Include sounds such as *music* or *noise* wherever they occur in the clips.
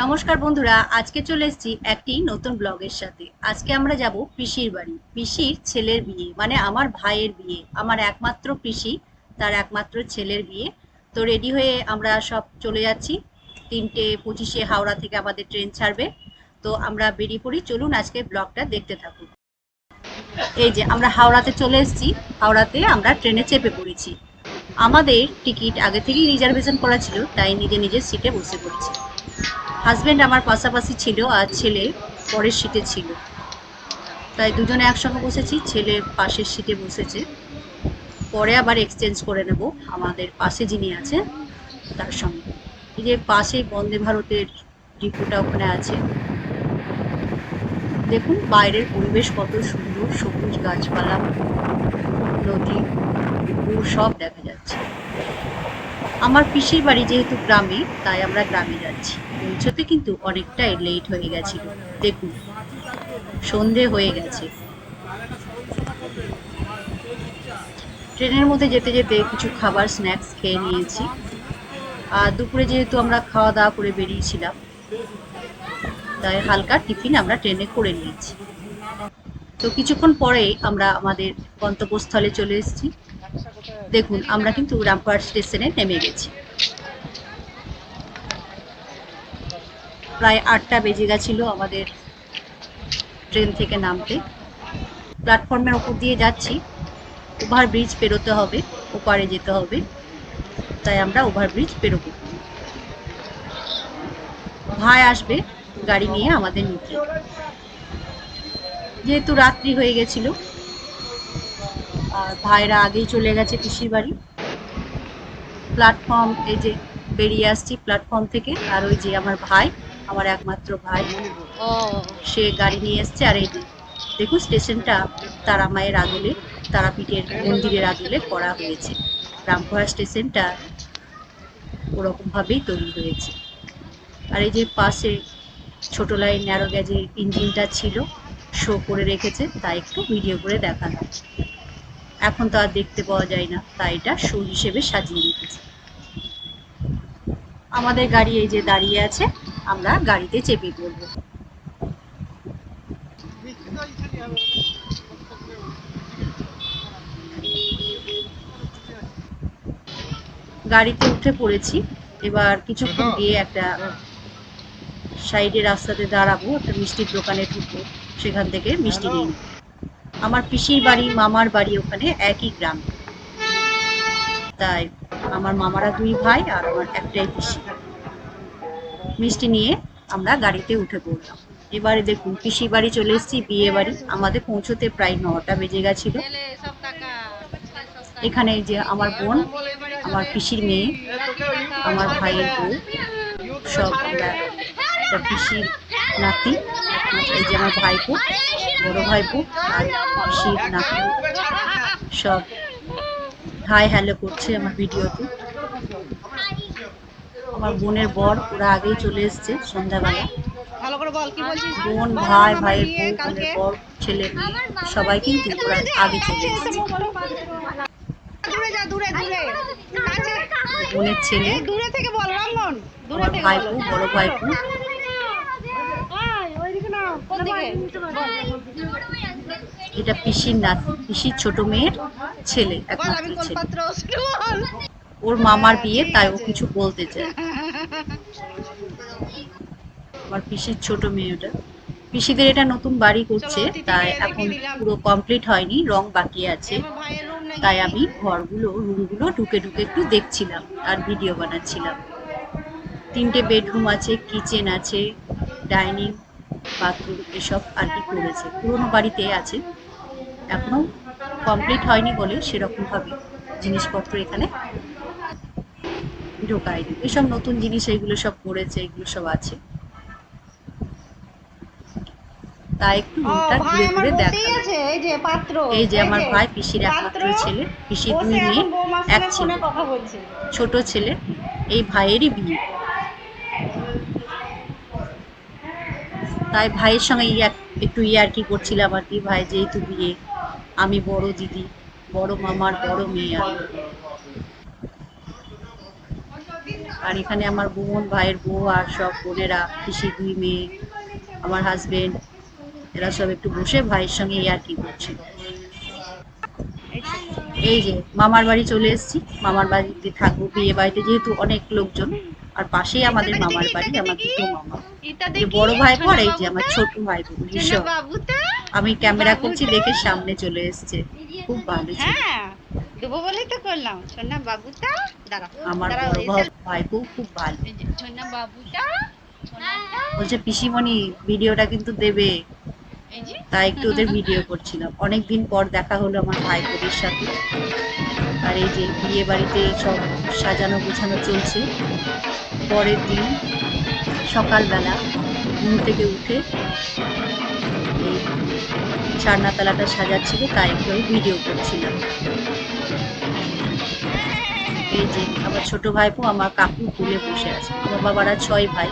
নমস্কার বন্ধুরা, আজকে চলে এসেছি একটি নতুন ব্লগের সাথে। আজকে আমরা যাব পিসির বাড়ি। পিসির ছেলের বিয়ে মানে আমার ভাইয়ের বিয়ে। আমার একমাত্র পিসি, তার একমাত্র ছেলের বিয়ে। তো রেডি হয়ে আমরা সব চলে যাচ্ছি। তিনটে পঁচিশে হাওড়া থেকে আমাদের ট্রেন ছাড়বে। তো আমরা বেরিয়ে পড়ি। চলুন আজকে ব্লগটা দেখতে থাকুন। এই যে আমরা হাওড়াতে চলে এসেছি। হাওড়াতে আমরা ট্রেনে চেপে পড়েছি। আমাদের টিকিট আগে থেকেই রিজার্ভেশন করা ছিল, তাই নিজে নিজের সিটে বসে পড়েছি। হাজবেন্ড আমার পাশাপাশি ছিল আর ছেলে পরের সিটে ছিল। তাই দুজনে একসঙ্গে বসেছি, ছেলে পাশের সিটে বসেছে। পরে আবার এক্সচেঞ্জ করে নেব, আমাদের পাশে যিনি আছে তার সঙ্গে। এই যে পাশে বন্দে ভারতের ডিপোটা ওখানে আছে। দেখুন, বাইরের পরিবেশ কত সুন্দর, সবুজ গাছপালা, নদী, পুকুর, সব দেখা যাচ্ছে। আমার পিসির বাড়ি যেহেতু গ্রামে, তাই আমরা গ্রামে যাচ্ছি। পৌঁছতে কিন্তু অনেকটাই লেট হয়ে গেছিল। দেখুন, সন্ধে হয়ে গেছে। ট্রেনের মধ্যে যেতে যেতে কিছু খাবার স্ন্যাক্স খেয়ে নিয়েছি। আর দুপুরে যেহেতু আমরা খাওয়া দাওয়া করে বেরিয়েছিলাম, তাই হালকা টিফিন আমরা ট্রেনে করে নিয়েছি। তো কিছুক্ষণ পরেই আমরা আমাদের গন্তব্যস্থলে চলে এসেছি। দেখুন, আমরা কিন্তু রামপুরহাট স্টেশনে নেমে গেছি। প্রায় আটটা বেজে গেছিল আমাদের ট্রেন থেকে নামতে। প্ল্যাটফর্মের ওপর দিয়ে যাচ্ছি। ওভার ব্রিজ পেরোতে হবে, ওপারে যেতে হবে। তাই আমরা ওভার ব্রিজ পেরোবো। ভাই আসবে গাড়ি নিয়ে আমাদের নিতে। যেহেতু রাত্রি হয়ে গেছিল, আর ভাইরা আগেই চলে গেছে পিসির বাড়ি। প্ল্যাটফর্ম, এই যে বেরিয়ে আসছি প্ল্যাটফর্ম থেকে, আর ওই যে আমার ভাই আমার একমাত্র ভাই। সে গাড়ি নিয়ে এসছে আর এই দেখুন স্টেশনটা তারা মায়ের আদলে তারাপীঠের মন্দিরের আদলে করা হয়েছে। রামপুরা স্টেশনটা ওরকমভাবেই তৈরি হয়েছে। আর এই যে পাশে ছোট লাইন ন্যারো গ্যাজের ইঞ্জিনটা ছিল শো করে রেখেছে তাই একটু ভিডিও করে দেখানো এখন তো আর দেখতে পাওয়া যায় না তাই এটা শো হিসেবে সাজিয়ে রেখেছে। আমাদের গাড়ি এই যে দাঁড়িয়ে আছে আমরা গাড়িতে চেপে পড়ব গাড়িতে উঠে পড়েছি। এবার কিছুক্ষণ গিয়ে একটা সাইডে রাস্তাতে দাঁড়াবো একটা মিষ্টির দোকানে ঢুকবো। সেখান থেকে মিষ্টি নিয়ে। আমার পিসির বাড়ি মামার বাড়ি ওখানে একই গ্রাম। তাই আমার মামারা দুই ভাই আর আমার একটাই পিসি। মিষ্টি নিয়ে আমরা গাড়িতে উঠে পড়লাম। এবারে দেখুন পিসি বাড়ি চলে এসেছি, বিয়ে বাড়ি। আমাদের পৌঁছতে প্রায় নটা বেজে গেছিল। এখানে যে আমার বোন, আমার পিসির মেয়ে, আমার ভাইয়ের বউ, সব পিসির নাতি, এই যে আমার ভাইপো, বড় ভাইপো, আর পিসির নাতি। সব হাই হ্যালো করছে আমার ভিডিওতে। আমার বোনের বর ওরা আগেই চলে এসছে সন্ধ্যাবেলা। ভালো করে বল কি বলছিস? বোন ভাই ভাইয়ের বউ বোনের বর ছেলে সবাই কিন্তু ওরা আগে চলে এসছে। দূরে যা দূরে দূরে। কাছে বোনের ছেলে। দূরে থেকে বল রঙ্গন দূরে থেকে ভাইপো বড় ভাইপো এটা পিসির নাতি পিসির ছোট মেয়ের ছেলে। একমাত্র ছেলে ওর মামার বিয়ে তাই ও কিছু বলতে চায়। আমার পিসির ছোট মেয়ে ওটা পিসিদের এটা নতুন বাড়ি করছে তাই এখন পুরো কমপ্লিট হয়নি রং বাকি আছে। তাই আমি ঘরগুলো রুমগুলো ঢুকে ঢুকে একটু দেখছিলাম আর ভিডিও বানাচ্ছিলাম। তিনটে বেডরুম আছে কিচেন আছে ডাইনিং বাথরুম এসব আর কি করেছে। পুরোনো বাড়িতে আছে। এখনও কমপ্লিট হয়নি বলে সেরকমভাবে জিনিসপত্র এখানে ঢোকায়নি এসব নতুন জিনিস এইগুলো সব করেছে এগুলো সব আছে। তাই একটু রুমটা ঘুরে ঘুরে আছে এই যে আমার ভাই পিসির একমাত্র ছেলে পিসির দুই মেয়ে এক ছেলে। ছোট ছেলে এই ভাইয়েরই বিয়ে। তাই ভাইয়ের সঙ্গে একটু ইয়ার্কি করছিলাম আর কি ভাই যেহেতু বিয়ে আমি বড় দিদি বড় মামার বড় মেয়ে আমি আর এখানে আমার বোন ভাইয়ের বউ আর সব বোনেরা পিসি দুই মেয়ে আমার হাজবেন্ড এরা সব একটু বসে ভাইয়ের সঙ্গে ইয়ার্কি করছিল এই যে মামার বাড়ি চলে এসেছি। মামার বাড়িতে থাকব বিয়ে বাড়িতে যেহেতু অনেক লোকজন আর পাশেই আমাদের মামার বাড়ি আমার দুটো মামা। বড় ভাই পর এই যে আমার। ছোট ভাই আমি ক্যামেরা করছি দেখে সামনে চলে এসেছে। খুব ভালো ছিল। দেবো বলেই তো করলাম। সোনা বাবুটা দাঁড়া। আমার দাঁড়াও, ভাই যে- খুব ভালো। সোনা বাবুটা বলছে পিসিমণি ভিডিওটা কিন্তু দেবে। তাই একটু ওদের ভিডিও করছিলাম। অনেক দিন পর দেখা হলো আমার ভাই বোনের সাথে। আর এই যে বিয়ে বাড়িতে সব সাজানো গোছানো চলছে। পরের দিন সকালবেলা ঘুম থেকে উঠে এই ছাড়নাতলাটা সাজাচ্ছিল তাই একটু ভিডিও করছিলাম। এই যে আমার ছোট ভাইপো, আমার কাকু তুলে বসে আছে। আমার বাবারা ছয় ভাই।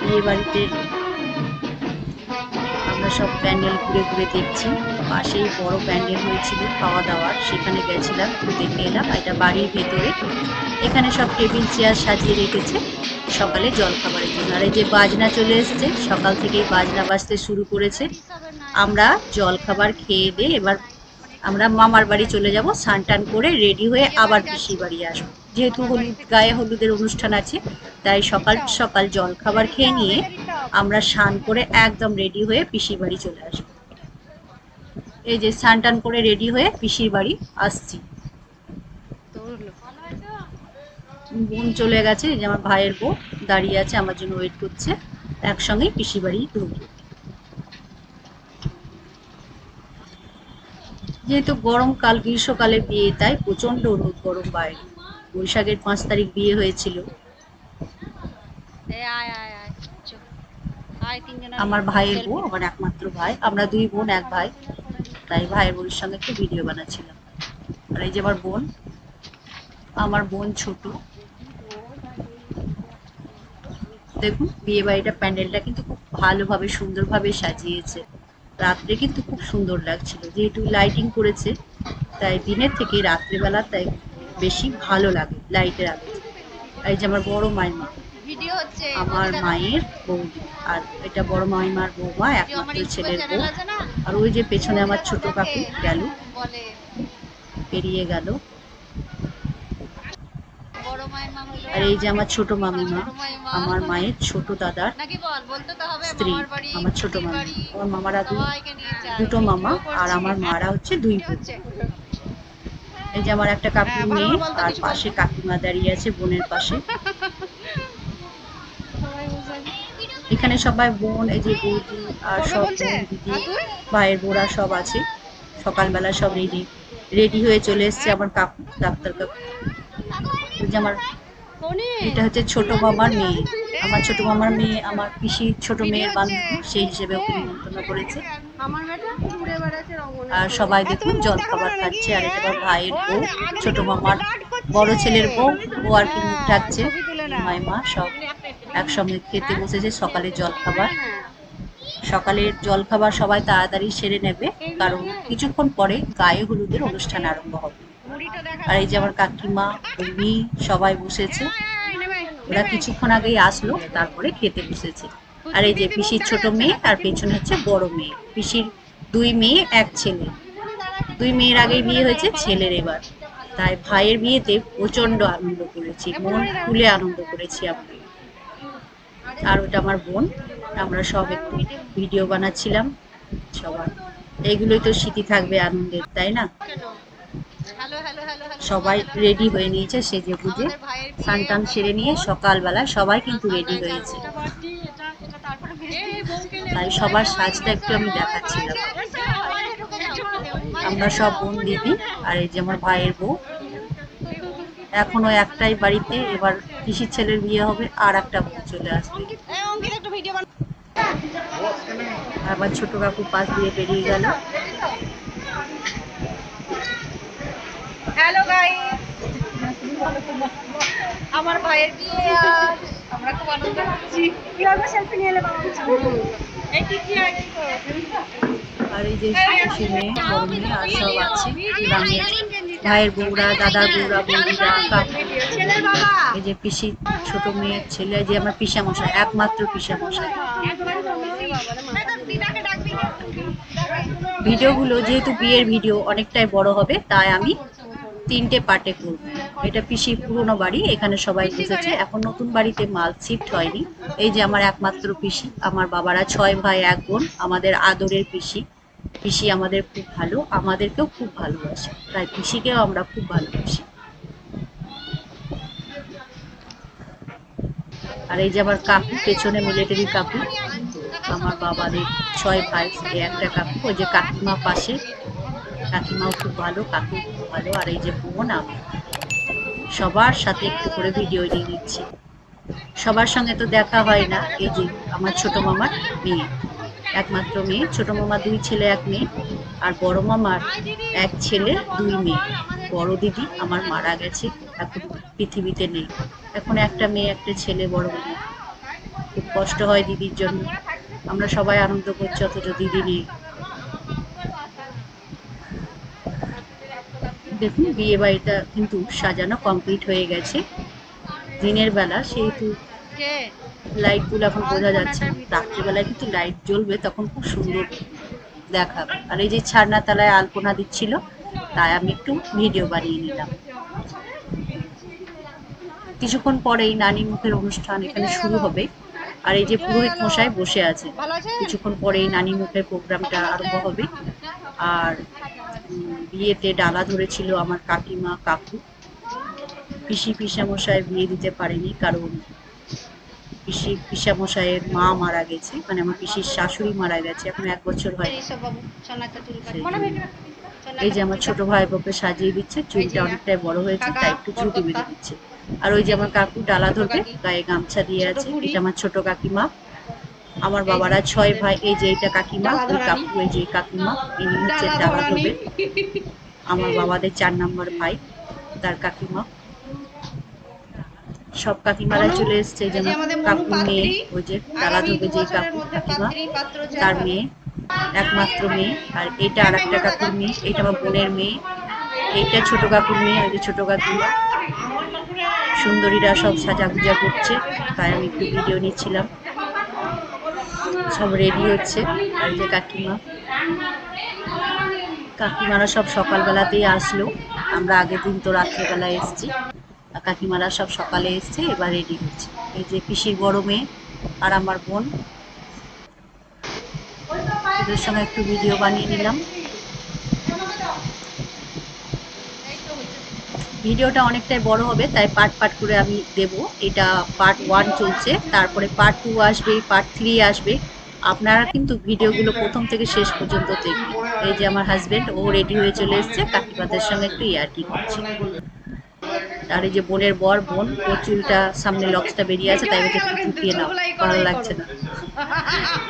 বিয়ে বাড়িতে আমরা সব প্যান্ডেল ঘুরে ঘুরে দেখছি। পাশেই বড় প্যান্ডেল হয়েছিল খাওয়া দাওয়ার সেখানে গেছিলাম একটু দেখে এলাম এটা বাড়ির ভেতরে। এখানে সব টেবিল, চেয়ার সাজিয়ে রেখেছে। সকালে জল খাবারের জন্য। আর এই যে বাজনা চলে এসেছে, সকাল থেকেই বাজনা বাজতে শুরু করেছে। আমরা জল খাবার খেয়ে দিয়ে এবার আমরা মামার বাড়ি চলে যাব, স্নান টান করে রেডি হয়ে আবার পিসির বাড়ি আসব। যেহেতু হলুদ, গায়ে হলুদের অনুষ্ঠান আছে, তাই সকাল সকাল জল খাবার খেয়ে নিয়ে আমরা স্নান করে একদম রেডি হয়ে পিসির বাড়ি চলে আসব। এই যে স্নান টান করে রেডি হয়ে পিসির বাড়ি আসছি। বোন চলে গেছে যে আমার ভাইয়ের বউ দাঁড়িয়ে আছে, আমার জন্য ওয়েট করছে, একসঙ্গেই পিসির বাড়ি ঢুকবো। যেহেতু গরমকাল গ্রীষ্মকালে বিয়ে তাই প্রচণ্ড রোদ গরম বাইরে। বৈশাখের পাঁচ তারিখ বিয়ে হয়েছিল। আমার ভাইয়ের বউ আমার একমাত্র ভাই। আমরা দুই বোন এক ভাই। তাই ভাইয়ের বোনের সঙ্গে একটু ভিডিও বানাচ্ছিলাম। আর এই যে আমার বোন আমার বোন ছোট। দেখুন বিয়ে বাড়িটা প্যান্ডেলটা কিন্তু খুব ভালোভাবে সুন্দরভাবে সাজিয়েছে। রাত্রে কিন্তু খুব সুন্দর লাগছিল। যেহেতু লাইটিং করেছে তাই দিনের থেকে রাত্রেবেলা তাই বেশি ভালো লাগে লাইটের আলো। এই যে আমার বড় মাইমা ভিডিও হচ্ছে আমার মায়ের বৌদি। আর এটা বড় মাইমার বৌমা একমাত্র ছেলের বউ। আর ওই যে পেছনে আমার ছোট কাকু গেল। পেরিয়ে গেল বড় মায়ের মা হলো আর এই যে আমার ছোট মামিমা আমার মায়ের ছোট দাদার স্ত্রী আমার ছোট মামা। আমার মামারা। দুটো মামা আর আমার মারা হচ্ছে দুই এই যে আমার একটা কাকু হ্যাঁ, ভালো মেয়ে আর পাশে কাকিমা দাঁড়িয়ে আছে বোনের পাশে। এখানে সবাই বোন এই যে বৌদি আর সব দিদি ভাইয়ের বোরা সব আছে। সকালবেলা সব রেডি রেডি হয়ে চলে এসছে আমার কাকু ডাক্তার কাকু। যে আমার এটা হচ্ছে ছোট মামার মেয়ে। আমার ছোট মামার মেয়ে আমার পিসির ছোট মেয়ের বান্ধবী সেই হিসেবে ওকে নিমন্ত্রণ করেছে। আর সবাই দেখুন জল খাবার খাচ্ছে আর এটা ভাইয়ের বউ ছোট মামার বড় ছেলের বউ ও আর কি মুখ ছবি মাইমা সব একসঙ্গে খেতে বসেছে সকালে জল খাবার। হ্যাঁ। সকালের জল খাবার সবাই তাড়াতাড়ি সেরে নেবে কারণ কিছুক্ষণ পরে গায়ে হলুদের অনুষ্ঠান আরম্ভ হবে। আর এই যে আমার কাকিমা উনি সবাই বসেছে। ওরা কিছুক্ষণ আগেই আসলো তারপরে খেতে বসেছে। আর এই যে পিসির ছোট মেয়ে আর পেছনে হচ্ছে বড় মেয়ে। পিসির দুই মেয়ে এক ছেলে। দুই মেয়ের আগেই বিয়ে হয়েছে ছেলের এবার। তাই ভাইয়ের বিয়েতে প্রচণ্ড আনন্দ করেছি মন খুলে আনন্দ করেছি আমরা। আর ওটা আমার বোন আমরা সব একটু ভিডিও বানাচ্ছিলাম সবার। এইগুলোই তো স্মৃতি থাকবে আনন্দের তাই না হ্যালো হ্যালো হ্যালো হ্যালো সবাই রেডি হয়ে নিয়েছে সেজে গুজে। আমাদের ভাইয়ের বিয়ে, স্নান টান সেরে নিয়ে সকালবেলা সবাই কিন্তু রেডি হয়েছে। তাই সবার সাজটা একটু আমি দেখাচ্ছিলাম। আমরা সব বোন দিদি আর এই যে আমার ভাইয়ের বউ। এখনও একটাই বাড়িতে এবার পিসির ছেলের বিয়ে হবে আর একটা বউ চলে আসবে। এই অঙ্কিত একটু ভিডিও বানা আবার ছোট কাকু পাশ দিয়ে বেরিয়ে গেল। হ্যালো গাইস আমার ভাইয়ের বিয়ে আজ। আমরা খুব আনন্দ করছি। কীভাবে সেলফি নিয়ে এলে বাবা এই কি কি আছে আর এই যে মেয়ে বড় মেয়ে আর সব আছে ভাইয়ের বউরা দাদার বউরা বৌদিরা কাকু ছেলের বাবা। এই যে পিসি ছোট মেয়ের ছেলে যে আমার পিসা মশাই একমাত্র পিসা মশাই দিদাকে ডাকবি ভিডিওগুলো যেহেতু বিয়ের ভিডিও অনেকটাই বড় হবে তাই আমি তিনটে পার্টে করব এটা পিসির পুরনো বাড়ি, এখানে সবাই বুঝেছে এখন নতুন বাড়িতে মাল শিফট হয়নি। এই যে আমার একমাত্র পিসি, আমার বাবারা ছয় ভাই, এক বোন, আমাদের আদরের পিসি। পিসি আমাদের খুব ভালো, আমাদেরকেও খুব ভালোবাসে। তাই পিসিকেও আমরা খুব ভালোবাসি। আর এই যে আমার কাকু, পেছনে মিলিটারি কাকু, আমার বাবাদের ছয় ভাই একটা কাকু, ওই যে কাকিমা পাশে। কাকিমাও খুব ভালো, কাকু খুব ভালো, আর এই যে বোন, আমি সবার সাথে একটু করে ভিডিও নিয়ে নিচ্ছি সবার সঙ্গে তো দেখা হয় না, এই যে আমার ছোট মামার মেয়ে। একমাত্র মেয়ে, ছোট মামার দুই ছেলে, এক মেয়ে, আর বড় মামার এক ছেলে, দুই মেয়ে। বড় দিদি আমার মারা গেছে, এখন পৃথিবীতে নেই। এখন একটা মেয়ে, একটা ছেলে, বড় মেয়ে। খুব কষ্ট হয় দিদির জন্য। আমরা সবাই আনন্দ করছি, অথচ দিদি নেই। দেখুন, বিয়ে বাড়িটা কিন্তু সাজানো কমপ্লিট হয়ে গেছে। দিনের বেলা সেহেতু লাইটগুলো এখন বোঝা যাচ্ছে। রাত্রিবেলায় কিন্তু লাইট জ্বলবে, তখন খুব সুন্দর দেখাবে। আর এই যে ছাড়না তালায় আলপনা দিচ্ছিল, তাই আমি একটু ভিডিও বানিয়ে নিলাম। কিছুক্ষণ পরেই নানি মুখের অনুষ্ঠান এখানে শুরু হবে। আর এই যে পুরোহিত মশাই বসে আছে। কিছুক্ষণ পরেই নানি মুখের প্রোগ্রামটা আরম্ভ হবে। আর বিয়েতে ডালা ধরেছিল আমার কাকিমা কাকু। পিসি পিসামশাই বিয়ে দিতে পারেনি কারণ পিসি পিসামশাইয়ের মা মারা গেছে। মানে আমার পিসির শাশুড়ি মারা গেছে এখন এক বছর হয়। এই যে আমার ছোট ভাই বোকে সাজিয়ে দিচ্ছে চুলটা অনেকটাই বড় হয়েছে তাই একটু ঝুঁটি বেঁধে দিচ্ছে। আর ওই যে আমার কাকু ডালা ধরবে গায়ে গামছা দিয়ে আছে এটা আমার ছোট কাকিমা। আমার বাবারা ছয় ভাই এই যে এটা কাকিমা ওই কাকু এই যে কাকিমা ইনি হচ্ছে দাদা ধরবে। আমার বাবাদের চার নম্বর ভাই তার কাকিমা। সব কাকিমারা চলে এসছে এই যে যেমন কাকু মেয়ে ওই যে আগামী ধরবে যে কাকু কাকিমা। তার মেয়ে একমাত্র মেয়ে আর এটা আর একটা কাকুর মেয়ে এটা আমার বোনের মেয়ে। এইটা ছোট কাকুর মেয়ে ওই যে ছোট কাকিমা সুন্দরীরা সব সাজাগুজা করছে তাই আমি একটু ভিডিও নিচ্ছিলাম। সব রেডি হচ্ছে। যে কাকিমা। কাকিমারা সব সকালবেলাতেই আসলো। আমরা আগের দিন তো রাত্রেবেলা এসেছি। কাকিমারা সব সকালে এসছে, এবার রেডি হচ্ছে। এই যে পিসির বড় মেয়ে আর আমার বোন। ওদের সঙ্গে একটু ভিডিও বানিয়ে নিলাম। ভিডিওটা অনেকটাই বড় হবে, তাই পার্ট পার্ট করে আমি দেব। এটা পার্ট ওয়ান চলছে। তারপরে পার্ট টু আসবে পার্ট থ্রি আসবে। আপনারা কিন্তু ভিডিওগুলো প্রথম থেকে শেষ পর্যন্ত দেখবেন। এই যে আমার হাজবেন্ড ও রেডি হয়ে চলে এসেছে, কাকিমাদের সঙ্গে একটু ইয়ার্কি করছে। আর এই যে বোনের বর, বোন ওর চুলটা, সামনে লক্সটা বেরিয়ে আছে, তাই একটু ঢুকিয়ে নাও, ভালো লাগছে না।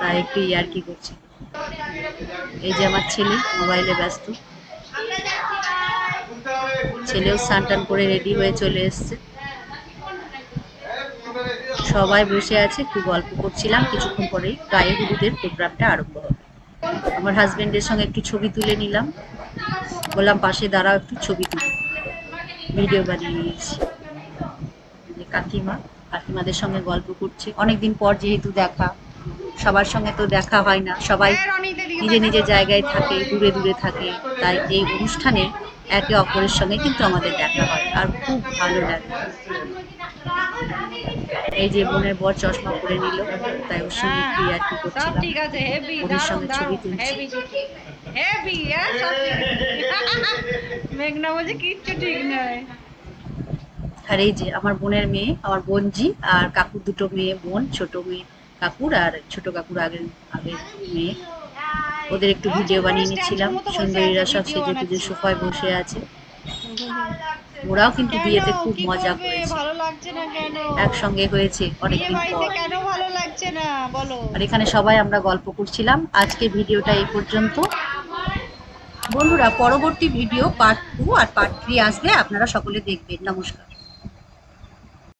তাই একটু ইয়ার্কি করছে। এই যে আমার ছেলে মোবাইলে ব্যস্ত। ছেলেও স্নান টান করে রেডি হয়ে চলে এসছে। সবাই বসে আছে একটু গল্প করছিলাম, কিছুক্ষণ পরেই গায়ে হলুদের প্রোগ্রামটা আরম্ভ হবে। আমার হাজবেন্ডের সঙ্গে একটু ছবি তুলে নিলাম। বললাম, পাশে দাঁড়াও, একটু ছবি তুলি। ভিডিও বানিয়ে নিয়েছি কাকিমা, কাকিমাদের সঙ্গে গল্প করছে। অনেকদিন পর যেহেতু দেখা, সবার সঙ্গে তো দেখা হয় না। সবাই নিজে নিজের জায়গায় থাকে, দূরে দূরে থাকে। তাই এই অনুষ্ঠানে একে অপরের সঙ্গে কিন্তু আমাদের দেখা হয়, আর খুব ভালো লাগে। এই যে বোনের বর চশমা পরে নিল তাই ওর সঙ্গে একটু আর কি করছিলাম। ঠিক আছে হেভি ওদের সঙ্গে ছবি তুলছি। হ্যাঁ সব ঠিক *laughs* মেঘনা বলছে কিচ্ছু ঠিক নয় আর এই যে আমার বোনের মেয়ে আমার বোনজি আর কাকুর দুটো মেয়ে বোন ছোট মেয়ে কাকুর আর ছোট কাকুর আগের আগের মেয়ে। ওদের একটু ভিডিও বানিয়ে নিচ্ছিলাম। সুন্দরীরা সব সেজে গুজে সোফায় বসে আছে। ওরাও কিন্তু বিয়েতে খুব মজা করেছে। ভালো লাগছে না কেন? একসঙ্গে হয়েছে অনেকদিন পর। কেন ভালো লাগছে না? বলো। আর এখানে সবাই আমরা গল্প করছিলাম। আজকে ভিডিওটা এই পর্যন্ত। বন্ধুরা পরবর্তী ভিডিও পার্ট টু আর পার্ট থ্রি আসবে। আপনারা সকলে দেখবেন। নমস্কার।